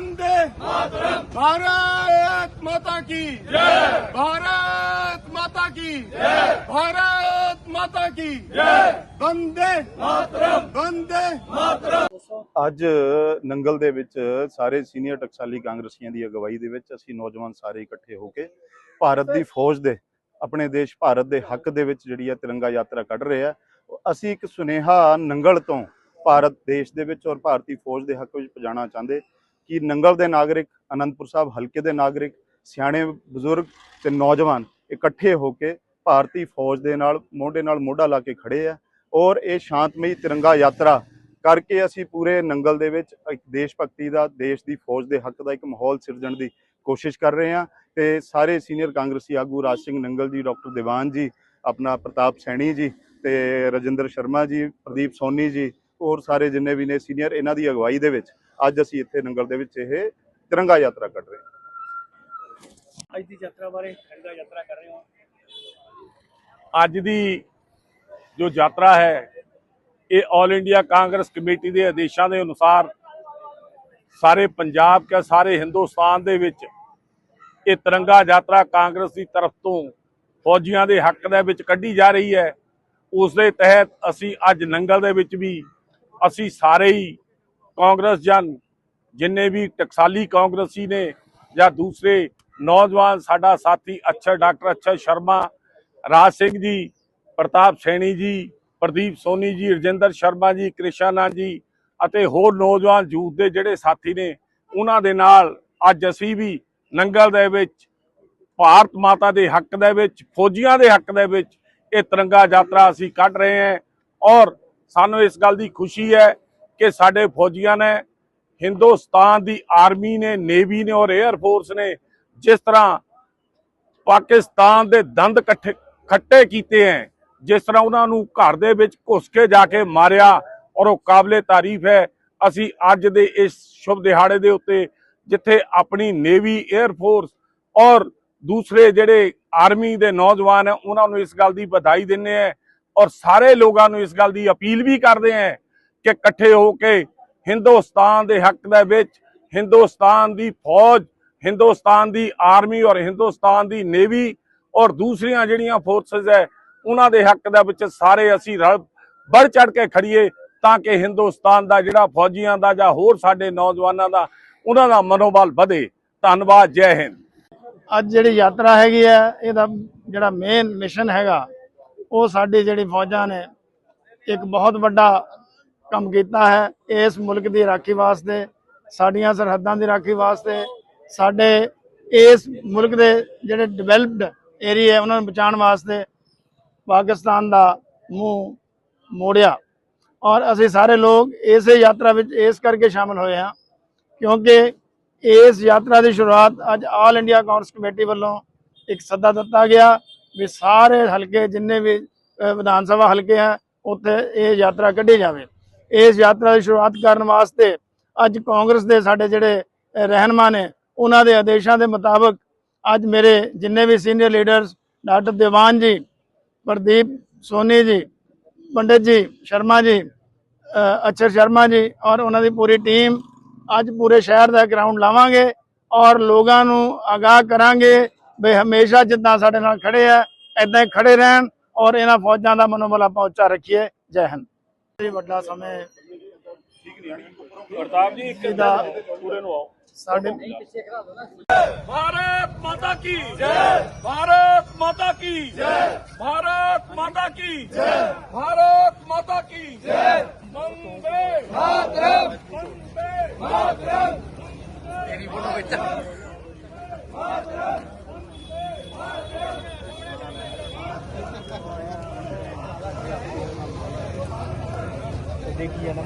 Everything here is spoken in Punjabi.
वंदे मातरम भारत माता की जय भारत माता की जय भारत माता की जय वंदे मातरम वंदे ਅੱਜ ਨੰਗਲ ਦੇ ਵਿੱਚ ਸਾਰੇ ਸੀਨੀਅਰ ਟਕਸਾਲੀ ਕਾਂਗਰਸੀਆਂ ਦੀ ਅਗਵਾਈ ਦੇ ਵਿੱਚ ਅਸੀਂ ਨੌਜਵਾਨ ਸਾਰੇ ਇਕੱਠੇ ਹੋ ਕੇ ਭਾਰਤ ਦੀ ਫੌਜ ਦੇ ਆਪਣੇ ਦੇਸ਼ ਭਾਰਤ ਦੇ ਹੱਕ ਦੇ ਵਿੱਚ ਜਿਹੜੀ ਹੈ ਤਿਰੰਗਾ ਯਾਤਰਾ ਕੱਢ ਰਹੇ ਆ ਅਸੀਂ ਇੱਕ ਸੁਨੇਹਾ ਨੰਗਲ ਤੋਂ ਭਾਰਤ ਦੇਸ਼ ਦੇ ਵਿੱਚ ਔਰ ਭਾਰਤੀ ਫੌਜ ਦੇ ਹੱਕ ਵਿੱਚ ਪਹੁੰਚਾਉਣਾ ਚਾਹੁੰਦੇ ਕਿ ਨੰਗਲ ਦੇ ਨਾਗਰਿਕ ਅਨੰਦਪੁਰ ਸਾਹਿਬ ਹਲਕੇ ਦੇ ਨਾਗਰਿਕ, ਸਿਆਣੇ ਬਜ਼ੁਰਗ ਤੇ ਨੌਜਵਾਨ ਇਕੱਠੇ ਹੋ ਕੇ ਭਾਰਤੀ ਫੌਜ ਦੇ ਨਾਲ, ਮੋਢੇ ਨਾਲ ਮੋਢਾ ਲਾ ਕੇ ਖੜੇ ਆ ਔਰ ਇਹ ਸ਼ਾਂਤਮਈ ਤਿਰੰਗਾ ਯਾਤਰਾ ਕਰਕੇ ਅਸੀਂ ਪੂਰੇ ਨੰਗਲ ਦੇ ਵਿੱਚ ਇੱਕ ਦੇਸ਼ ਭਗਤੀ ਦਾ, ਦੇਸ਼ ਦੀ ਫੌਜ ਦੇ ਹੱਕ ਦਾ ਇੱਕ ਮਾਹੌਲ ਸਿਰਜਣ ਦੀ ਕੋਸ਼ਿਸ਼ ਕਰ ਰਹੇ ਹਾਂ ਤੇ ਸਾਰੇ ਸੀਨੀਅਰ ਕਾਂਗਰਸੀ ਆਗੂ ਰਾਜ ਸਿੰਘ ਨੰਗਲ ਜੀ, ਡਾਕਟਰ ਦੀਵਾਨ ਜੀ, ਆਪਣਾ ਪ੍ਰਤਾਪ ਸੈਣੀ ਜੀ ਤੇ ਰਜਿੰਦਰ ਸ਼ਰਮਾ ਜੀ, ਪ੍ਰਦੀਪ ਸੋਨੀ ਜੀ ਹੋਰ ਸਾਰੇ ਜਿੰਨੇ ਵੀ ਨੇ ਸੀਨੀਅਰ, ਇਹਨਾਂ ਦੀ ਅਗਵਾਈ ਦੇ ਵਿੱਚ ਅੱਜ ਅਸੀਂ ਇੱਥੇ ਨੰਗਲ ਦੇ ਵਿੱਚ ਇਹ ਤਿਰੰਗਾ ਯਾਤਰਾ ਕੱਢ ਰਹੇ ਹਾਂ। ਅੱਜ ਦੀ ਯਾਤਰਾ ਬਾਰੇ ਖੰਡਾ ਯਾਤਰਾ ਕਰ ਰਹੇ ਹੋ। ਅੱਜ ਦੀ ਜੋ ਯਾਤਰਾ ਹੈ ਇਹ ਆਲ ਇੰਡੀਆ ਕਾਂਗਰਸ ਕਮੇਟੀ ਦੇ ਆਦੇਸ਼ਾਂ ਦੇ ਅਨੁਸਾਰ ਸਾਰੇ ਪੰਜਾਬ ਕੇ ਸਾਰੇ ਹਿੰਦੁਸਤਾਨ ਦੇ ਵਿੱਚ ਇਹ ਤਿਰੰਗਾ ਯਾਤਰਾ ਕਾਂਗਰਸ ਦੀ ਤਰਫ ਤੋਂ ਫੌਜੀਆਂ ਦੇ ਹੱਕ ਦੇ ਵਿੱਚ ਕੱਢੀ ਜਾ ਰਹੀ ਹੈ। ਉਸ ਦੇ ਤਹਿਤ ਅਸੀਂ ਅੱਜ ਨੰਗਲ ਦੇ ਵਿੱਚ ਵੀ ਅਸੀਂ ਸਾਰੇ ਹੀ ਕਾਂਗਰਸ ਜਨ ਜਿੰਨੇ ਵੀ ਟਕਸਾਲੀ ਕਾਂਗਰਸੀ ਨੇ ਜਾਂ ਦੂਸਰੇ ਨੌਜਵਾਨ, ਸਾਡਾ ਸਾਥੀ ਅੱਛਾ ਡਾਕਟਰ ਅੱਛਾ ਸ਼ਰਮਾ, ਰਾਜ ਸਿੰਘ ਜੀ, ਪ੍ਰਤਾਪ ਸੈਣੀ ਜੀ, ਪ੍ਰਦੀਪ ਸੋਨੀ ਜੀ, ਰਜਿੰਦਰ ਸ਼ਰਮਾ ਜੀ, ਕ੍ਰਿਸ਼ਨਾ ਜੀ ਅਤੇ ਹੋਰ ਨੌਜਵਾਨ ਯੂਥ ਦੇ ਜਿਹੜੇ ਸਾਥੀ ਨੇ, ਉਹਨਾਂ ਦੇ ਨਾਲ ਅੱਜ ਅਸੀਂ ਵੀ ਨੰਗਲ ਦੇ ਵਿੱਚ, ਭਾਰਤ ਮਾਤਾ ਦੇ ਹੱਕ ਦੇ ਵਿੱਚ, ਫੌਜੀਆਂ ਦੇ ਹੱਕ ਦੇ ਵਿੱਚ ਇਹ ਤਿਰੰਗਾ ਯਾਤਰਾ ਅਸੀਂ ਕੱਢ ਰਹੇ ਹਾਂ ਔਰ ਸਾਨੂੰ ਇਸ ਗੱਲ ਦੀ ਖੁਸ਼ੀ ਹੈ ਕਿ ਸਾਡੇ ਫੌਜੀਆਂ ਨੇ ਹਿੰਦੁਸਤਾਨ ਦੀ ਆਰਮੀ ਨੇ, ਨੇਵੀ ਨੇ ਔਰ 에ਅਰ ਫੋਰਸ ਨੇ ਜਿਸ ਤਰ੍ਹਾਂ ਪਾਕਿਸਤਾਨ ਦੇ ਦੰਦ ਇਕੱਠੇ ਖੱਟੇ ਕੀਤੇ ਹੈ ਜਿਸ ਤਰ੍ਹਾਂ ਉਹਨਾਂ ਨੂੰ ਘਰ ਦੇ ਵਿੱਚ ਘੁਸ ਕੇ ਜਾ ਕੇ ਮਾਰਿਆ ਔਰ ਉਹ ਕਾਬਲੇ ਤਾਰੀਫ ਹੈ ਅਸੀਂ ਅੱਜ ਦੇ ਇਸ ਸ਼ੁਭ ਦਿਹਾੜੇ ਦੇ ਉੱਤੇ ਜਿੱਥੇ ਆਪਣੀ ਨੇਵੀ 에ਅਰ ਫੋਰਸ ਔਰ ਦੂਸਰੇ ਜਿਹੜੇ ਆਰਮੀ ਦੇ ਨੌਜਵਾਨ ਹੈ ਉਹਨਾਂ ਨੂੰ ਇਸ ਗੱਲ ਦੀ ਵਧਾਈ ਦਿੰਦੇ ਹੈ ਔਰ ਸਾਰੇ ਲੋਕਾਂ ਨੂੰ ਇਸ ਗੱਲ ਦੀ ਅਪੀਲ ਵੀ ਕਰਦੇ ਹੈ ਕਿ ਇਕੱਠੇ ਹੋ ਕੇ ਹਿੰਦੁਸਤਾਨ ਦੇ ਹੱਕ ਦੇ ਵਿੱਚ ਹਿੰਦੁਸਤਾਨ ਦੀ ਫੌਜ, ਹਿੰਦੁਸਤਾਨ ਦੀ ਆਰਮੀ ਔਰ ਹਿੰਦੁਸਤਾਨ ਦੀ ਨੇਵੀ ਔਰ ਦੂਸਰੀਆਂ ਜਿਹੜੀਆਂ ਫੋਰਸਸ ਹੈ, ਉਹਨਾਂ ਦੇ ਹੱਕ ਦੇ ਵਿੱਚ ਸਾਰੇ ਅਸੀਂ ਰਲ ਵੱਧ ਚੜ ਕੇ ਖੜੀਏ ਤਾਂ ਕਿ ਹਿੰਦੁਸਤਾਨ ਦਾ ਜਿਹੜਾ ਫੌਜੀਆਂ ਦਾ ਜਾਂ ਹੋਰ ਸਾਡੇ ਨੌਜਵਾਨਾਂ ਦਾ, ਉਹਨਾਂ ਦਾ ਮਨੋਬਲ ਵਧੇ। ਧੰਨਵਾਦ, ਜੈ ਹਿੰਦ। ਅੱਜ ਜਿਹੜੀ ਯਾਤਰਾ ਹੈਗੀ ਹੈ, ਇਹਦਾ ਜਿਹੜਾ ਮੇਨ ਮਿਸ਼ਨ ਹੈਗਾ, ਉਹ ਸਾਡੇ ਜਿਹੜੀ ਫੌਜਾਂ ਨੇ, ਇੱਕ ਬਹੁਤ ਵੱਡਾ ਕੰਮ ਕੀਤਾ ਹੈ, ਇਸ ਮੁਲਕ ਦੀ ਰਾਖੀ ਵਾਸਤੇ, ਸਾਡੀਆਂ ਸਰਹੱਦਾਂ ਦੀ ਰਾਖੀ ਵਾਸਤੇ, ਸਾਡੇ ਇਸ ਮੁਲਕ ਦੇ ਜਿਹੜੇ ਡਿਵੈਲਪਡ ਏਰੀਆ ਉਹਨਾਂ ਨੂੰ ਬਚਾਉਣ ਵਾਸਤੇ ਪਾਕਿਸਤਾਨ ਦਾ ਮੂੰਹ ਮੋੜਿਆ। ਔਰ ਅਸੀਂ ਸਾਰੇ ਲੋਕ ਇਸੇ ਯਾਤਰਾ ਵਿੱਚ ਇਸ ਕਰਕੇ ਸ਼ਾਮਲ ਹੋਏ ਹਾਂ, ਕਿਉਂਕਿ ਇਸ ਯਾਤਰਾ ਦੀ ਸ਼ੁਰੂਆਤ ਅੱਜ ਆਲ ਇੰਡੀਆ ਕਾਂਗਰਸ ਕਮੇਟੀ ਵੱਲੋਂ ਇੱਕ ਸੱਦਾ ਦਿੱਤਾ ਗਿਆ ਵੀ ਸਾਰੇ ਹਲਕੇ ਜਿੰਨੇ ਵੀ ਵਿਧਾਨ ਸਭਾ ਹਲਕੇ ਆ ਉੱਥੇ ਇਹ ਯਾਤਰਾ ਕੱਢੀ ਜਾਵੇ। ਇਸ ਯਾਤਰਾ ਦੀ ਸ਼ੁਰੂਆਤ ਕਰਨ ਵਾਸਤੇ ਅੱਜ ਕਾਂਗਰਸ ਦੇ ਸਾਡੇ ਜਿਹੜੇ ਅਹ, ਨੇ ਉਹਨਾਂ ਦੇ ਆਦੇਸ਼ਾਂ ਦੇ ਮੁਤਾਬਕ ਅੱਜ ਮੇਰੇ ਜਿੰਨੇ ਵੀ senior leaders doctor Diwan ji Pradeep Soni ਜੀ ਪੰਡਿਤ ਜੀ ਸ਼ਰਮਾ ਜੀ ਅ, ਅਚਰ ਸ਼ਰਮਾ ਜੀ ਔਰ ਉਹਨਾਂ ਦੀ ਪੂਰੀ ਟੀਮ ਅੱਜ ਪੂਰੇ ਸ਼ਹਿਰ ਦਾ ਗਰਾਊਂਡ ਲਾਵਾਂਗੇ ਔਰ ਲੋਕਾਂ ਨੂੰ ਆਗਾਹ ਕਰਾਂਗੇ ਵੀ ਹਮੇਸ਼ਾ ਜਿੱਦਾਂ ਸਾਡੇ ਨਾਲ ਖੜੇ ਆ ਐਦਾਂ ਹੀ ਖੜੇ ਰਹਿਣ ਔਰ ਇਹਨਾਂ ਫੌਜਾਂ ਦਾ ਮਨੋਬਲ ਆਪਾਂ ਉੱਚਾ ਰੱਖੀਏ। ਜੈ ਹਿੰਦ। ਕਾਫੀ ਵੱਡਾ ਸਮੇਂ ਪ੍ਰਤਾਪ ਜੀ ਇੱਕ ਦਾ ਪੂਰੇ ਨੂੰ ਆਓ। ਸਾਡੇ ਭਾਰਤ ਮਾਤਾ ਕੀ ਜੈ। ਭਾਰਤ ਮਾਤਾ ਕੀ ਜੈ। ਭਾਰਤ ਮਾਤਾ ਕੀ ਜੈ। ਭਾਰਤ ਮਾਤਾ ਕੀ ਜੈ। ਵੰਦੇ ਮਾਤਰਮ ਵੰਦੇ ਮਾਤਰਮ ਤੇਰੀ ਬੋਲੋ ਬੇਟਾ ਦੇਖੀਏ ਨਾ